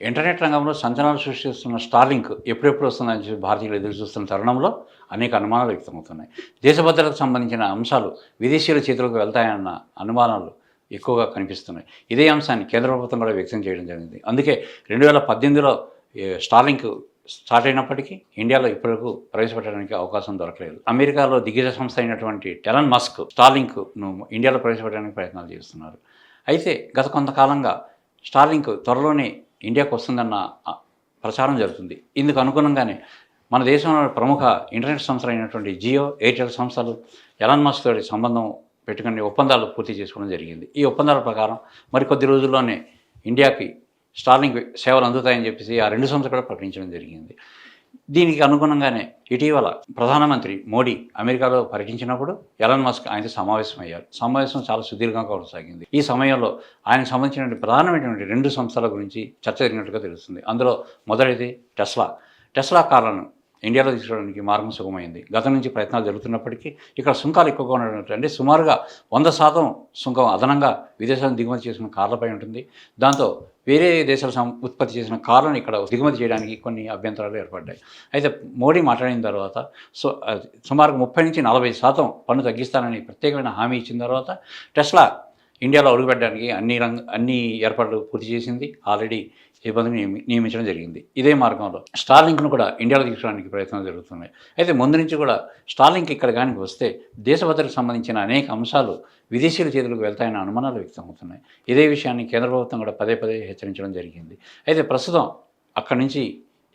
Internet రంగంలో సంచలనాలు సృష్టిస్తున్న Starlink ఎప్పుడెప్పుడు వస్తుందని చెప్పి భారతీయులు ఎదురు చూస్తున్న తరుణంలో అనేక అనుమానాలు వ్యక్తమవుతున్నాయి. దేశ భద్రతకు సంబంధించిన అంశాలు విదేశీయుల చేతులకు వెళ్తాయన్న అనుమానాలు ఎక్కువగా కనిపిస్తున్నాయి. ఇదే అంశాన్ని కేంద్ర ప్రభుత్వం కూడా వ్యక్తం చేయడం జరిగింది. అందుకే రెండు వేల పద్దెనిమిదిలో స్టార్లింక్ స్టార్ట్ అయినప్పటికీ ఇండియాలో ఇప్పటివరకు ప్రవేశపెట్టడానికి అవకాశం దొరకలేదు. అమెరికాలో దిగ్గజ సంస్థ అయినటువంటి టెలన్ మస్క్ స్టార్లింక్ను ఇండియాలో ప్రవేశపెట్టడానికి ప్రయత్నాలు చేస్తున్నారు. అయితే గత కొంతకాలంగా స్టార్లింక్ త్వరలోనే ఇండియాకు వస్తుందన్న ప్రచారం జరుగుతుంది. ఇందుకు అనుగుణంగానే మన దేశంలో ప్రముఖ ఇంటర్నెట్ సంస్థలు అయినటువంటి జియో ఎయిర్టెల్ సంస్థలు ఎలాన్ మస్క్ తోటి సంబంధం పెట్టుకుని ఒప్పందాలు పూర్తి చేసుకోవడం జరిగింది. ఈ ఒప్పందాల ప్రకారం మరికొద్ది రోజుల్లోనే ఇండియాకి స్టార్లింగ్ సేవలు అందుతాయని చెప్పేసి ఆ రెండు సంస్థలు కూడా ప్రకటించడం జరిగింది. దీనికి అనుగుణంగానే ఇటీవల ప్రధానమంత్రి మోడీ అమెరికాలో పర్యటించినప్పుడు ఎలన్ మస్క్ ఆయనతో సమావేశమయ్యారు. సమావేశం చాలా సుదీర్ఘంగా కొనసాగింది. ఈ సమయంలో ఆయనకు సంబంధించినటువంటి ప్రధానమైనటువంటి రెండు సంస్థల గురించి చర్చ జరిగినట్టుగా తెలుస్తుంది. అందులో మొదటిది టెస్లా. టెస్లా కార్లను ఇండియాలో తీసుకోవడానికి మార్గం సుగమైంది. గతం నుంచి ప్రయత్నాలు జరుగుతున్నప్పటికీ ఇక్కడ సుంకాలు ఎక్కువగా ఉన్నటువంటి అంటే సుమారుగా వంద శాతం సుంకం అదనంగా విదేశాలకు దిగుమతి చేసిన కార్లపై ఉంటుంది. దాంతో వేరే దేశాల ఉత్పత్తి చేసిన కార్లను ఇక్కడ దిగుమతి చేయడానికి కొన్ని అభ్యంతరాలు ఏర్పడ్డాయి. అయితే మోడీ మాట్లాడిన తర్వాత సో అది సుమారు ముప్పై నుంచి నలభై శాతం పన్ను తగ్గిస్తానని ప్రత్యేకమైన హామీ ఇచ్చిన తర్వాత టెస్లా ఇండియాలో అడుగుపెట్టడానికి అన్ని రంగ అన్ని ఏర్పాట్లు పూర్తి చేసింది. ఆల్రెడీ ఈ నియమి నియమించడం జరిగింది. ఇదే మార్గంలో స్టార్లింక్ను కూడా ఇండియాలో తీసుకోవడానికి ప్రయత్నం జరుగుతున్నాయి. అయితే ముందు నుంచి కూడా స్టార్లింక్ ఇక్కడ కానీ వస్తే దేశ భద్రతకు సంబంధించిన అనేక అంశాలు విదేశీయుల చేతులకు వెళ్తాయన్న అనుమానాలు వ్యక్తమవుతున్నాయి. ఇదే విషయాన్ని కేంద్ర ప్రభుత్వం కూడా పదే పదే హెచ్చరించడం జరిగింది. అయితే ప్రస్తుతం అక్కడి నుంచి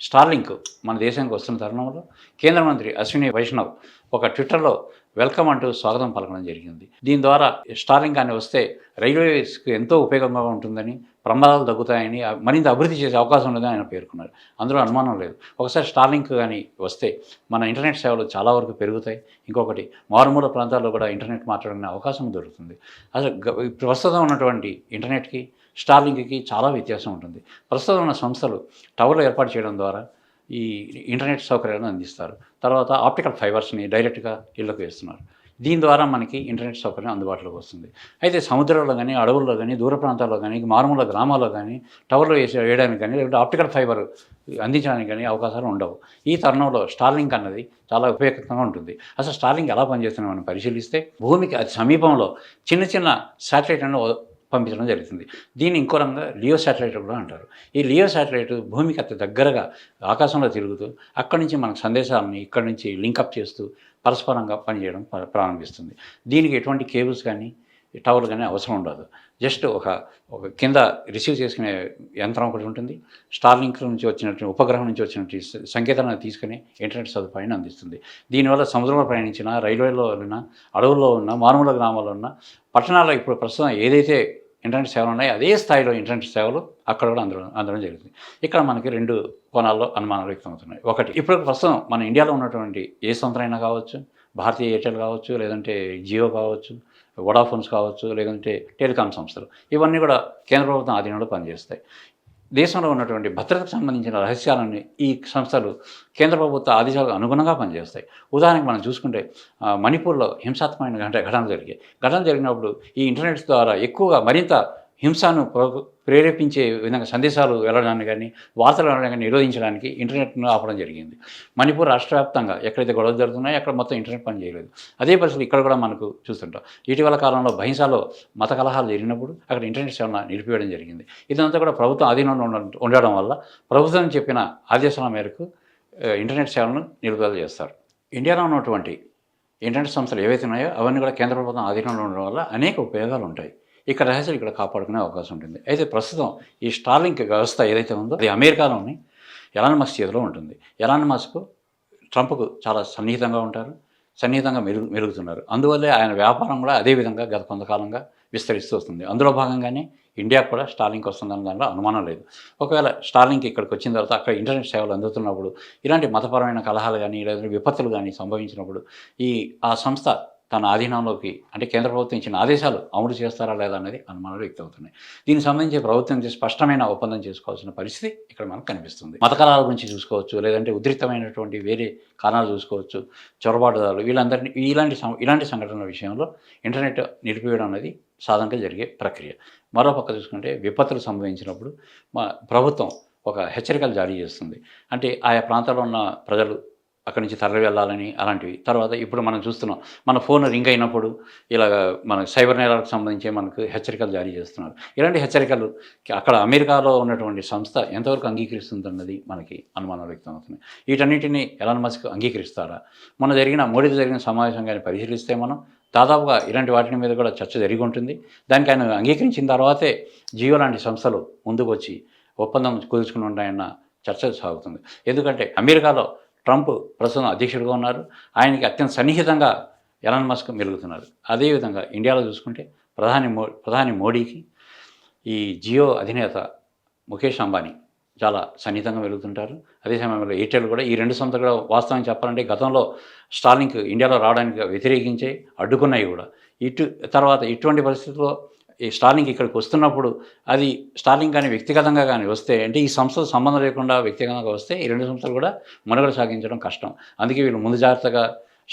స్టార్లింక్ మన దేశానికి వస్తున్న తరుణంలో కేంద్ర మంత్రి అశ్విని వైష్ణవ్ ఒక ట్విట్టర్లో వెల్కమ్ అంటూ స్వాగతం పలకడం జరిగింది. దీని ద్వారా స్టార్లింగ్ కానీ వస్తే రైల్వేస్కి ఎంతో ఉపయోగంగా ఉంటుందని ప్రమాదాలు తగ్గుతాయని మరింత అభివృద్ధి చేసే అవకాశం ఉందని ఆయన పేర్కొన్నారు. అందులో అనుమానం లేదు. ఒకసారి స్టార్లింక్ కానీ వస్తే మన ఇంటర్నెట్ సేవలు చాలా వరకు పెరుగుతాయి. ఇంకొకటి మారుమూల ప్రాంతాల్లో కూడా ఇంటర్నెట్ మాట్లాడుకునే అవకాశం దొరుకుతుంది. అసలు ప్రస్తుతం ఉన్నటువంటి ఇంటర్నెట్కి స్టార్లింక్కి చాలా వ్యత్యాసం ఉంటుంది. ప్రస్తుతం ఉన్న సంస్థలు టవర్లు ఏర్పాటు చేయడం ద్వారా ఈ ఇంటర్నెట్ సౌకర్యాలను అందిస్తారు. తర్వాత ఆప్టికల్ ఫైబర్స్ని డైరెక్ట్గా ఇళ్ళకు వేస్తున్నారు. దీని ద్వారా మనకి ఇంటర్నెట్ సౌకర్యం అందుబాటులోకి వస్తుంది. అయితే సముద్రాల్లో కానీ అడవుల్లో కానీ దూర ప్రాంతాల్లో కానీ మారుమూల గ్రామాల్లో కానీ టవర్లు వేసి వేయడానికి కానీ లేకపోతే ఆప్టికల్ ఫైబర్ అందించడానికి కానీ అవకాశాలు ఉండవు. ఈ తరుణంలో స్టార్లింక్ అన్నది చాలా ఉపయోగకరంగా ఉంటుంది. అసలు స్టార్లింక్ ఎలా పనిచేస్తుందో మనం పరిశీలిస్తే భూమికి అతి సమీపంలో చిన్న చిన్న శాటిలైట్లను పంపించడం జరుగుతుంది. దీన్ని ఇంకో రంగా లియో శాటిలైట్ కూడా అంటారు. ఈ లియో శాటిలైట్ భూమికి అతి దగ్గరగా ఆకాశంలో తిరుగుతూ అక్కడి నుంచి మనకు సందేశాలని ఇక్కడి నుంచి లింకప్ చేస్తూ పరస్పరంగా పనిచేయడం ప్రారంభిస్తుంది. దీనికి ఎటువంటి కేబుల్స్ కానీ టవర్లు కానీ అవసరం ఉండదు. జస్ట్ ఒక ఒక కింద రిసీవ్ చేసుకునే యంత్రం ఒకటి ఉంటుంది. స్టార్లింక్ నుంచి వచ్చినటువంటి ఉపగ్రహం నుంచి వచ్చినటువంటి సంకేతాలను తీసుకుని ఇంటర్నెట్ సదుపాయాన్ని అందిస్తుంది. దీనివల్ల సముద్రంలో ప్రయాణించినా రైల్వేలో ఉన్న అడవుల్లో ఉన్న మారుమూల గ్రామాల్లో ఉన్న పట్టణాల్లో ఇప్పుడు ప్రస్తుతం ఏదైతే ఇంటర్నెట్ సేవలు ఉన్నాయి. అదే స్థాయిలో ఇంటర్నెట్ సేవలు అక్కడ కూడా అందడం అందడం జరుగుతుంది. ఇక్కడ మనకి రెండు కోణాల్లో అనుమానాలు వ్యక్తమవుతున్నాయి. ఒకటి ఇప్పుడు ప్రస్తుతం మన ఇండియాలో ఉన్నటువంటి ఏ సంస్థలైనా కావచ్చు భారతీయ ఎయిర్టెల్ కావచ్చు లేదంటే జియో కావచ్చు వడాఫోన్స్ కావచ్చు లేదంటే టెలికాం సంస్థలు ఇవన్నీ కూడా కేంద్ర ప్రభుత్వం ఆధీనంలో పనిచేస్తాయి. దేశంలో ఉన్నటువంటి భద్రతకు సంబంధించిన రహస్యాలను ఈ సంస్థలు కేంద్ర ప్రభుత్వ ఆదేశాలకు అనుగుణంగా పనిచేస్తాయి. ఉదాహరణకు మనం చూసుకుంటే మణిపూర్లో హింసాత్మకమైన ఘటన ఘటనలు జరిగాయి. ఘటనలు జరిగినప్పుడు ఈ ఇంటర్నెట్ ద్వారా ఎక్కువగా మరింత హింసను ప్ర- ప్రేరేపించే విధంగా సందేశాలు వెళ్ళడానికి కానీ వార్తలు వెళ్ళడం కానీ నిరోధించడానికి ఇంటర్నెట్ను ఆపడం జరిగింది. మణిపూర్ రాష్ట్ర వ్యాప్తంగా ఎక్కడైతే గొడవలు జరుగుతున్నాయో అక్కడ మొత్తం ఇంటర్నెట్ పని చేయలేదు. అదే పరిస్థితి ఇక్కడ కూడా మనకు చూస్తుంటాం. ఇటీవల కాలంలో భహింసలో మత కలహాలు జరిగినప్పుడు అక్కడ ఇంటర్నెట్ సేవలను నిలిపివేయడం జరిగింది. ఇదంతా కూడా ప్రభుత్వం ఆధీనంలో ఉండ- ఉండడం వల్ల ప్రభుత్వం చెప్పిన ఆదేశాల మేరకు ఇంటర్నెట్ సేవలను నిలుపుదల చేస్తారు. ఇండియాలో ఉన్నటువంటి ఇంటర్నెట్ సంస్థలు ఏవైతే ఉన్నాయో అవన్నీ కూడా కేంద్ర ప్రభుత్వం ఆధీనంలో ఉండడం వల్ల అనేక ఉపయోగాలు ఉంటాయి. ఇక్కడ రహస్యాలు ఇక్కడ కాపాడుకునే అవకాశం ఉంటుంది. అయితే ప్రస్తుతం ఈ స్టార్లింక్ వ్యవస్థ ఏదైతే ఉందో అది అమెరికాలోని ఎలాన్ మస్క్ చేతిలో ఉంటుంది. ఎలాన్ మస్క్ ట్రంప్కు చాలా సన్నిహితంగా ఉంటారు సన్నిహితంగా మెరుగు మెరుగుతున్నారు. అందువల్లే ఆయన వ్యాపారం కూడా అదే విధంగా గత కొంతకాలంగా విస్తరిస్తూ వస్తుంది. అందులో భాగంగానే ఇండియాకు కూడా స్టార్లింక్ వస్తుందన్న దానిలో అనుమానం లేదు. ఒకవేళ స్టార్లింక్ ఇక్కడికి వచ్చిన తర్వాత అక్కడ ఇంటర్నెట్ సేవలు అందుతున్నప్పుడు ఇలాంటి మతపరమైన కలహాలు కానీ లేదంటే విపత్తులు కానీ సంభవించినప్పుడు ఈ ఆ సంస్థ తన ఆధీనంలోకి అంటే కేంద్ర ప్రభుత్వం ఇచ్చిన ఆదేశాలు అమలు చేస్తారా లేదా అనేది అనుమానాలు వ్యక్తమవుతున్నాయి. దీనికి సంబంధించి ప్రభుత్వం స్పష్టమైన ఒప్పందం చేసుకోవాల్సిన పరిస్థితి ఇక్కడ మనకు కనిపిస్తుంది. మతకాలాల గురించి చూసుకోవచ్చు లేదంటే ఉద్రిక్తమైనటువంటి వేరే కారణాలు చూసుకోవచ్చు చొరబాటుదారులు వీళ్ళందరినీ ఇలాంటి సం- ఇలాంటి సంఘటనల విషయంలో ఇంటర్నెట్ నిలిపివేయడం అనేది సాధారణంగా జరిగే ప్రక్రియ. మరో పక్క చూసుకుంటే విపత్తులు సంభవించినప్పుడు మా ప్రభుత్వం ఒక హెచ్చరికలు జారీ చేస్తుంది. అంటే ఆయా ప్రాంతాల్లో ఉన్న ప్రజలు అక్కడి నుంచి తరలి వెళ్ళాలని అలాంటివి. తర్వాత ఇప్పుడు మనం చూస్తున్నాం మన ఫోన్ రింగ్ అయినప్పుడు ఇలాగ మన సైబర్ నేరాలకు సంబంధించి మనకు హెచ్చరికలు జారీ చేస్తున్నారు. ఇలాంటి హెచ్చరికలు అక్కడ అమెరికాలో ఉన్నటువంటి సంస్థ ఎంతవరకు అంగీకరిస్తుందన్నది మనకి అనుమానం వ్యక్తం అవుతుంది వీటన్నిటిని ఎలాన్ మస్క్ అంగీకరిస్తారా మొన్న జరిగిన మోడీతో జరిగిన సమావేశం కానీ పరిశీలిస్తే మనం దాదాపుగా ఇలాంటి వాటి మీద కూడా చర్చ జరిగి ఉంటుంది. దానికి ఆయన అంగీకరించిన తర్వాతే జియో లాంటి సంస్థలు ముందుకు వచ్చి ఒప్పందం కుదుర్చుకుని ఉంటాయన్న చర్చ సాగుతుంది. ఎందుకంటే అమెరికాలో ట్రంప్ ప్రస్తుతం అధ్యక్షుడిగా ఉన్నారు. ఆయనకి అత్యంత సన్నిహితంగా ఎలాన్ మస్క్ మెలుగుతున్నారు. అదేవిధంగా ఇండియాలో చూసుకుంటే ప్రధాని మో ప్రధాని మోడీకి ఈ జియో అధినేత ముఖేష్ అంబానీ చాలా సన్నిహితంగా వెలుగుతుంటారు అదే సమయంలో ఎయిర్టెల్ కూడా ఈ రెండు సంస్థలు కూడా వాస్తవం చెప్పాలంటే గతంలో స్టార్లింక్ ఇండియాలో రావడానికి వ్యతిరేకించే అడ్డుకున్నాయి కూడా. ఇటు తర్వాత ఇటువంటి పరిస్థితుల్లో ఈ స్టార్లింక్ ఇక్కడికి వస్తున్నప్పుడు అది స్టార్లింక్ కానీ వ్యక్తిగతంగా కానీ వస్తే అంటే ఈ సంస్థతో సంబంధం లేకుండా వ్యక్తిగతంగా వస్తే ఈ రెండు సంస్థలు కూడా మనుగడ సాగించడం కష్టం. అందుకే వీళ్ళు ముందు జాగ్రత్తగా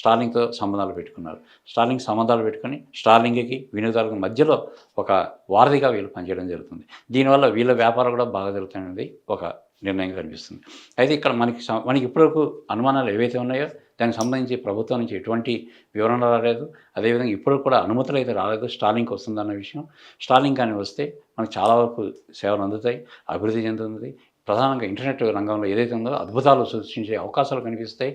స్టార్లింగ్తో సంబంధాలు పెట్టుకున్నారు. స్టార్లింగ్ సంబంధాలు పెట్టుకొని స్టార్లింగ్కి వినియోగదారులకు మధ్యలో ఒక వారధిగా వీళ్ళు పనిచేయడం జరుగుతుంది. దీనివల్ల వీళ్ళ వ్యాపారం కూడా బాగా జరుగుతాయనేది ఒక నిర్ణయం కనిపిస్తుంది. అయితే ఇక్కడ మనకి మనకి ఇప్పటివరకు అనుమానాలు ఏవైతే ఉన్నాయో దానికి సంబంధించి ప్రభుత్వం నుంచి ఎటువంటి వివరణ రాలేదు. అదేవిధంగా ఇప్పుడు కూడా అనుమతులు అయితే రాలేదు. స్టాలింగ్ వస్తుందన్న విషయం. స్టాలింగ్ కానీ వస్తే మనకు చాలా వరకు సేవలు అందుతాయి అభివృద్ధి చెందుతుంది. ప్రధానంగా ఇంటర్నెట్ రంగంలో ఏదైతే ఉందో అద్భుతాలు సృష్టించే అవకాశాలు కనిపిస్తాయి.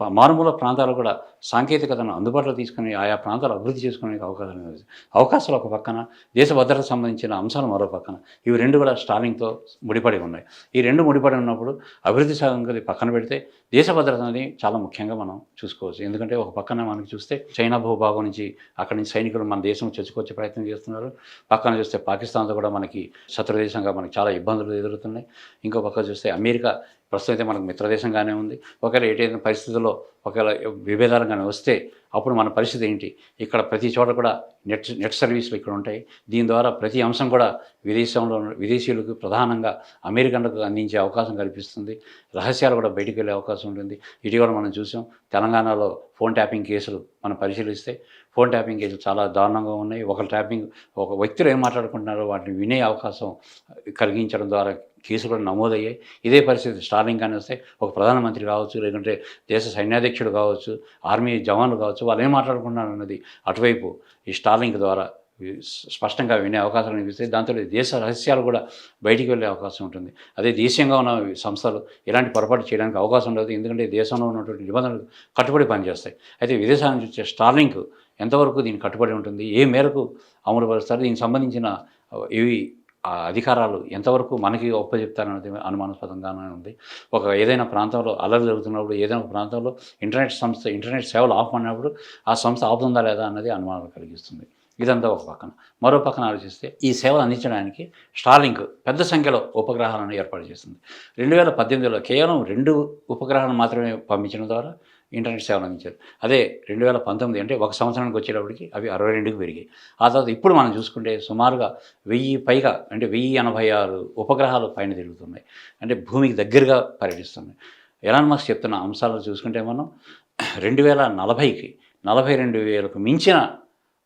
మారుమూల ప్రాంతాలు కూడా సాంకేతికతను అందుబాటులో తీసుకుని ఆయా ప్రాంతాలు అభివృద్ధి చేసుకునే అవకాశాలు అవకాశాలు ఒక పక్కన దేశ భద్రతకు సంబంధించిన అంశాలు మరో పక్కన. ఇవి రెండు కూడా స్టాలింగ్తో ముడిపడి ఉన్నాయి. ఈ రెండు ముడిపడి ఉన్నప్పుడు అభివృద్ధి సంగతి పక్కన పెడితే దేశ భద్రత అనేది చాలా ముఖ్యంగా మనం చూసుకోవచ్చు. ఎందుకంటే ఒక పక్కన మనకి చూస్తే చైనా భూభాగం నుంచి అక్కడి నుంచి సైనికులు మన దేశం చొచ్చుకొచ్చే ప్రయత్నం చేస్తున్నారు. పక్కన చూస్తే పాకిస్తాన్తో కూడా మనకి శత్రుదేశంగా మనకి చాలా ఇబ్బందులు ఎదురుతున్నాయి. ఇంకో పక్క చూస్తే అమెరికా ప్రస్తుతం అయితే మనకు మిత్రదేశంగానే ఉంది. ఒకవేళ ఏటైన పరిస్థితుల్లో ఒకవేళ కానీ వస్తే అప్పుడు మన పరిస్థితి ఏంటి? ఇక్కడ ప్రతి చోట కూడా నెట్ నెట్ సర్వీసులు ఇక్కడ ఉంటాయి. దీని ద్వారా ప్రతి అంశం కూడా విదేశంలో ఉన్న- విదేశీయులకు ప్రధానంగా అమెరికన్లకు అందించే అవకాశం కల్పిస్తుంది. రహస్యాలు కూడా బయటికి వెళ్ళే అవకాశం ఉంటుంది. ఇటీవల మనం చూసాం. తెలంగాణలో ఫోన్ ట్యాపింగ్ కేసులు మనం పరిశీలిస్తే ఫోన్ ట్యాపింగ్ కేసులు చాలా దారుణంగా ఉన్నాయి. ఒక ట్యాపింగ్ ఒక వ్యక్తులు ఏం మాట్లాడుకుంటున్నారో వాటిని వినే అవకాశం కలిగించడం ద్వారా కేసులు కూడా నమోదయ్యాయి. ఇదే పరిస్థితి స్టార్లింగ్ కానీ వస్తే ఒక ప్రధానమంత్రి కావచ్చు లేకుంటే దేశ సైన్యాధ్యక్షుడు కావచ్చు ఆర్మీ జవాన్లు కావచ్చు వాళ్ళు ఏం మాట్లాడుకుంటున్నారు అన్నది అటువైపు ఈ స్టాలింగ్ ద్వారా స్పష్టంగా వినే అవకాశాలు కనిపిస్తాయి. దాంతో దేశ రహస్యాలు కూడా బయటికి వెళ్ళే అవకాశం ఉంటుంది. అదే దేశీయంగా ఉన్న సంస్థలు ఇలాంటి పొరపాటు చేయడానికి అవకాశం ఉండదు ఎందుకంటే దేశంలో ఉన్నటువంటి నిబంధనలు కట్టుబడి పనిచేస్తాయి. అయితే విదేశాల నుంచి వచ్చే స్టార్లింక్ ఎంతవరకు దీనికి కట్టుబడి ఉంటుంది? ఏ మేరకు అమలు పరుస్తారు దీనికి సంబంధించిన ఇవి ఆ అధికారాలు ఎంతవరకు మనకి ఒప్పచెప్తారన్నది అనుమానాస్పదంగానే ఉంది. ఒక ఏదైనా ప్రాంతంలో అల్లరి జరుగుతున్నప్పుడు ఏదైనా ఒక ప్రాంతంలో ఇంటర్నెట్ సంస్థ ఇంటర్నెట్ సేవలు ఆఫ్ అన్నప్పుడు ఆ సంస్థ ఆపుతుందా లేదా అన్నది అనుమానాలు కలిగిస్తుంది. ఇదంతా ఒక పక్కన. మరో పక్కన ఆలోచిస్తే ఈ సేవలు అందించడానికి స్టార్లింక్ పెద్ద సంఖ్యలో ఉపగ్రహాలను ఏర్పాటు చేస్తుంది రెండు వేల పద్దెనిమిదిలో కేవలం రెండు ఉపగ్రహాలను మాత్రమే పంపించడం ద్వారా ఇంటర్నెట్ సేవలు అందించారు. అదే రెండు వేల పంతొమ్మిది అంటే ఒక సంవత్సరానికి వచ్చేటప్పటికి అవి అరవై రెండుకి పెరిగాయి. ఆ తర్వాత ఇప్పుడు మనం చూసుకుంటే సుమారుగా వెయ్యి పైగా అంటే వెయ్యి ఎనభై ఆరు ఉపగ్రహాలు పైన తిరుగుతున్నాయి. అంటే భూమికి దగ్గరగా పర్యటిస్తున్నాయి. ఎలాన్ మస్క్ చెప్తున్న అంశాలను చూసుకుంటే మనం రెండు వేల నలభైకి నలభై రెండు వేలకు మించిన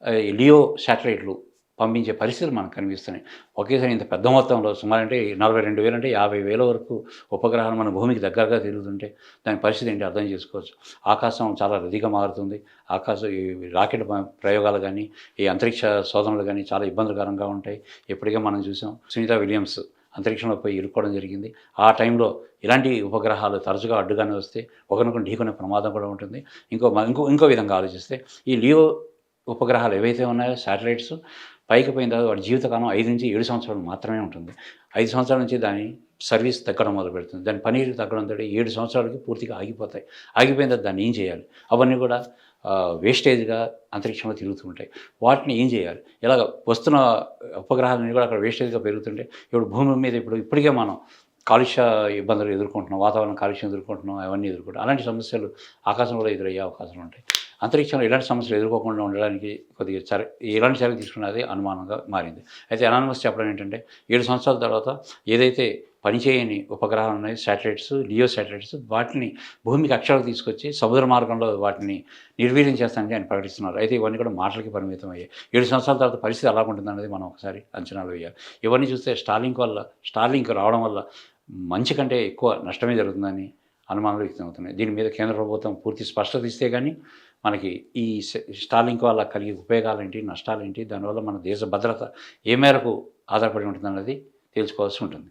లియో శాటిలైట్లు పంపించే పరిస్థితులు మనకు కనిపిస్తున్నాయి. ఒకేసారి ఇంత పెద్ద మొత్తంలో సుమారు అంటే నలభై రెండు వేలు అంటే యాభై వేల వరకు ఉపగ్రహాలు మన భూమికి దగ్గరగా తిరుగుతుంటే దాని పరిస్థితి ఏంటి అర్థం చేసుకోవచ్చు. ఆకాశం చాలా రద్దీగా మారుతుంది. ఆకాశం ఈ రాకెట్ ప్రయోగాలు కానీ ఈ అంతరిక్ష శోధనలు కానీ చాలా ఇబ్బందికరంగా ఉంటాయి. ఇప్పటికే మనం చూసాం సునీత విలియమ్స్ అంతరిక్షంలో పోయి ఇరుక్కోవడం జరిగింది. ఆ టైంలో ఇలాంటి ఉపగ్రహాలు తరచుగా అడ్డుగానే వస్తే ఒకరినొకరు ఢీకొనే ప్రమాదం కూడా ఉంటుంది. ఇంకో మ- ఇంకో ఇంకో విధంగా ఆలోచిస్తే ఈ లియో ఉపగ్రహాలు ఏవైతే ఉన్నాయో శాటిలైట్స్ పైకి పోయిన తర్వాత వాటి జీవితకాలం ఐదు నుంచి ఏడు సంవత్సరాలు మాత్రమే ఉంటుంది. ఐదు సంవత్సరాల నుంచి దాని సర్వీస్ తగ్గడం మొదలు పెడుతుంది. దాని పనీరు తగ్గడం తోటి ఏడు సంవత్సరాలకి పూర్తిగా ఆగిపోతాయి. ఆగిపోయిన తర్వాత దాన్ని ఏం చేయాలి? అవన్నీ కూడా వేస్టేజ్గా అంతరిక్షంలో తిరుగుతూ ఉంటాయి వాటిని ఏం చేయాలి? ఇలాగ వస్తున్న ఉపగ్రహాలన్నీ కూడా అక్కడ వేస్టేజ్గా పెరుగుతుంటే ఇప్పుడు భూమి మీద ఇప్పుడు ఇప్పటికే మనం కాలుష్య ఇబ్బందులు ఎదుర్కొంటున్నాం వాతావరణ కాలుష్యం ఎదుర్కొంటున్నాం అవన్నీ ఎదుర్కొంటున్నాం. అలాంటి సమస్యలు ఆకాశంలో ఎదురయ్యే అవకాశాలు ఉంటాయి. అంతరిక్షంలో ఇలాంటి సమస్యలు ఎదుర్కోకుండా ఉండడానికి కొద్దిగా చర్య ఎలాంటి చర్య తీసుకున్నది అనుమానంగా మారింది. అయితే అనానమస్ చెప్పడం ఏంటంటే ఏడు సంవత్సరాల తర్వాత ఏదైతే పనిచేయని ఉపగ్రహాలు ఉన్నాయి శాటిలైట్స్ లియో శాటిలైట్స్ వాటిని భూమికి అక్షరాలు తీసుకొచ్చి సముద్ర మార్గంలో వాటిని నిర్వీర్యం చేస్తానని ఆయన ప్రకటిస్తున్నారు. అయితే ఇవన్నీ కూడా మాటలకి పరిమితం అయ్యాయి. ఏడు సంవత్సరాల తర్వాత పరిస్థితి ఎలా ఉంటుందనేది మనం ఒకసారి అంచనాలు వేయాలి. ఇవన్నీ చూస్తే స్టార్లింక్ వల్ల స్టార్లింక్ రావడం వల్ల మంచి కంటే ఎక్కువ నష్టమే జరుగుతుందని అనుమానాలు వ్యక్తమవుతున్నాయి. దీని మీద కేంద్ర ప్రభుత్వం పూర్తి స్పష్టత ఇస్తే కానీ మనకి ఈ స్టాలింగ్ వల్ల కలిగే ఉపయోగాలేంటి నష్టాలేంటి దానివల్ల మన దేశ భద్రత ఏ మేరకు ఆధారపడి ఉంటుంది అన్నది తెలుసుకోవాల్సి ఉంటుంది.